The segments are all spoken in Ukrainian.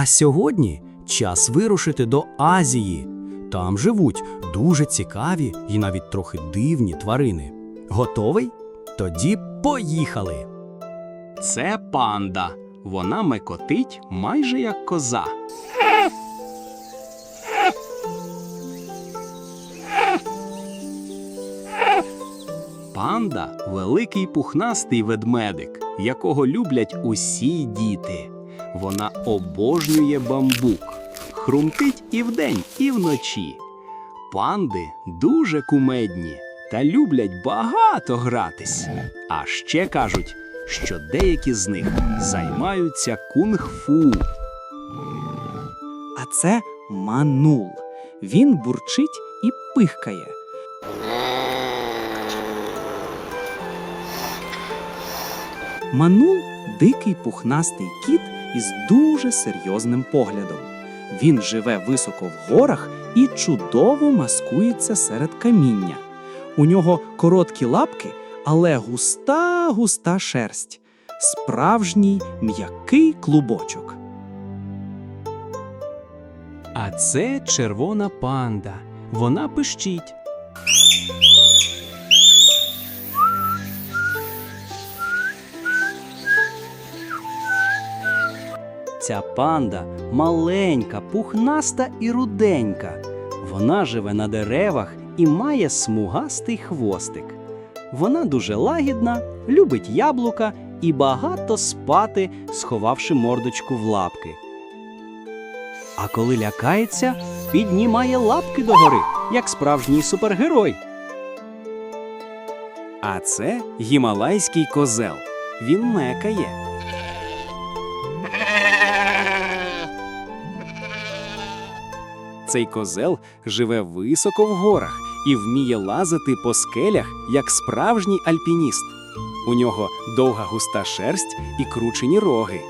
А сьогодні час вирушити до Азії. Там живуть дуже цікаві і навіть трохи дивні тварини. Готовий? Тоді поїхали. Це панда. Вона мекотить майже як коза. Панда великий пухнастий ведмедик, якого люблять усі діти. Вона обожнює бамбук, хрумтить і вдень, і вночі. Панди дуже кумедні та люблять багато гратись. А ще кажуть, що деякі з них займаються кунг-фу. А це манул. Він бурчить і пихкає. Манул дикий пухнастий кіт із дуже серйозним поглядом. Він живе високо в горах і чудово маскується серед каміння. У нього короткі лапки, але густа густа шерсть. Справжній м'який клубочок. А це червона панда. Вона пищить. Ця панда маленька, пухнаста і руденька. Вона живе на деревах і має смугастий хвостик. Вона дуже лагідна, любить яблука і багато спати, сховавши мордочку в лапки. А коли лякається, піднімає лапки догори, як справжній супергерой. А це гімалайський козел. Він мекає. Цей козел живе високо в горах і вміє лазити по скелях, як справжній альпініст. У нього довга густа шерсть і кручені роги.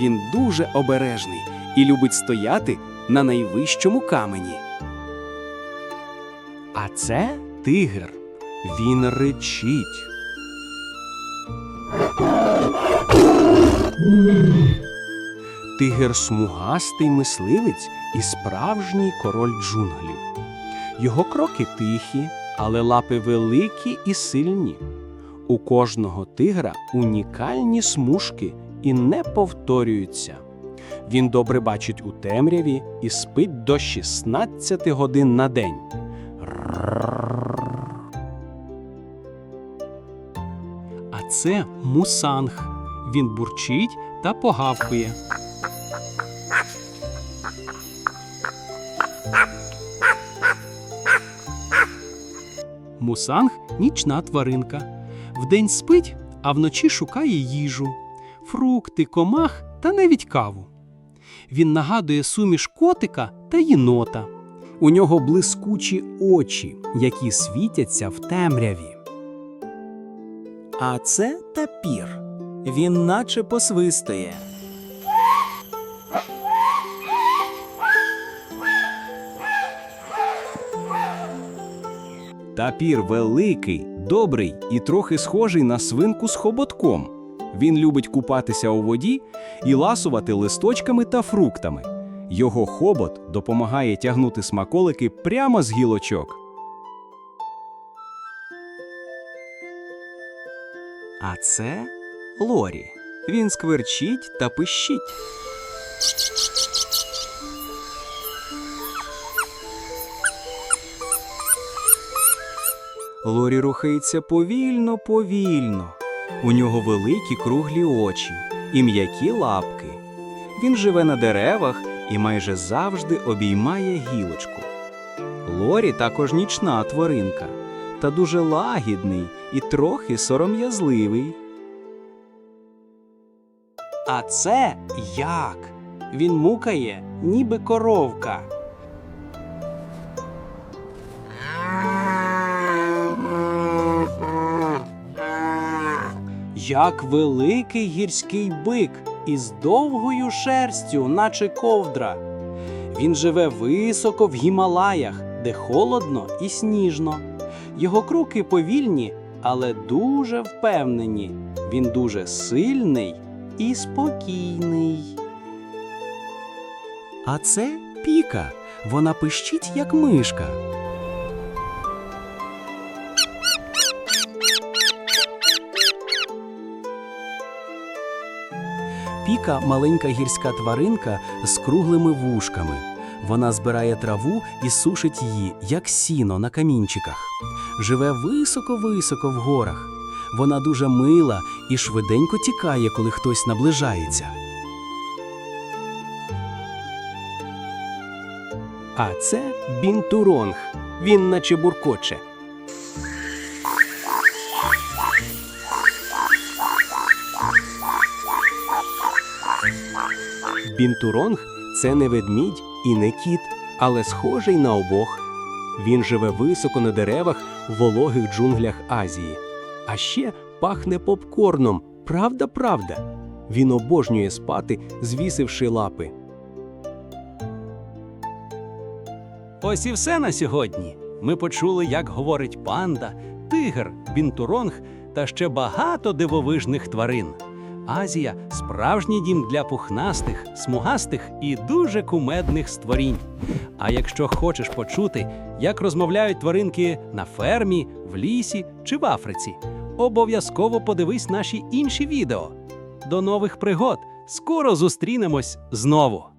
Він дуже обережний і любить стояти на найвищому камені. А це тигр. Він речить. Тигр смугастий мисливець і справжній король джунглів. Його кроки тихі, але лапи великі і сильні. У кожного тигра унікальні смужки і не повторюються. Він добре бачить у темряві і спить до 16 годин на день. А це мусанг. Він бурчить та погавкує. Мусанг нічна тваринка. Вдень спить, а вночі шукає їжу, фрукти, комах та навіть каву. Він нагадує суміш котика та єнота. У нього блискучі очі, які світяться в темряві. А це тапір. Він наче посвистує. Тапір великий, добрий і трохи схожий на свинку з хоботком. Він любить купатися у воді і ласувати листочками та фруктами. Його хобот допомагає тягнути смаколики прямо з гілочок. А це Лорі. Він скверчить та пищить. Лорі рухається повільно, повільно. У нього великі круглі очі і м'які лапки. Він живе на деревах і майже завжди обіймає гілочку. Лорі також нічна тваринка, та дуже лагідний і трохи сором'язливий. А це як? Він мукає, ніби коровка. Як великий гірський бик із довгою шерстю, наче ковдра. Він живе високо в Гімалаях, де холодно і сніжно. Його кроки повільні, але дуже впевнені. Він дуже сильний і спокійний. А це піка. Вона пищить, як мишка. Піка маленька гірська тваринка з круглими вушками. Вона збирає траву і сушить її, як сіно на камінчиках. Живе високо-високо в горах. Вона дуже мила і швиденько тікає, коли хтось наближається. А це бінтуронг. Він наче буркоче. Бінтуронг це не ведмідь і не кіт, але схожий на обох. Він живе високо на деревах в вологих джунглях Азії. А ще пахне попкорном. Правда, правда. Він обожнює спати, звісивши лапи. Ось і все на сьогодні. Ми почули, як говорить панда, тигр, бінтуронг та ще багато дивовижних тварин. Азія справжній дім для пухнастих, смугастих і дуже кумедних створінь. А якщо хочеш почути, як розмовляють тваринки на фермі, в лісі чи в Африці, обов'язково подивись наші інші відео. До нових пригод! Скоро зустрінемось знову!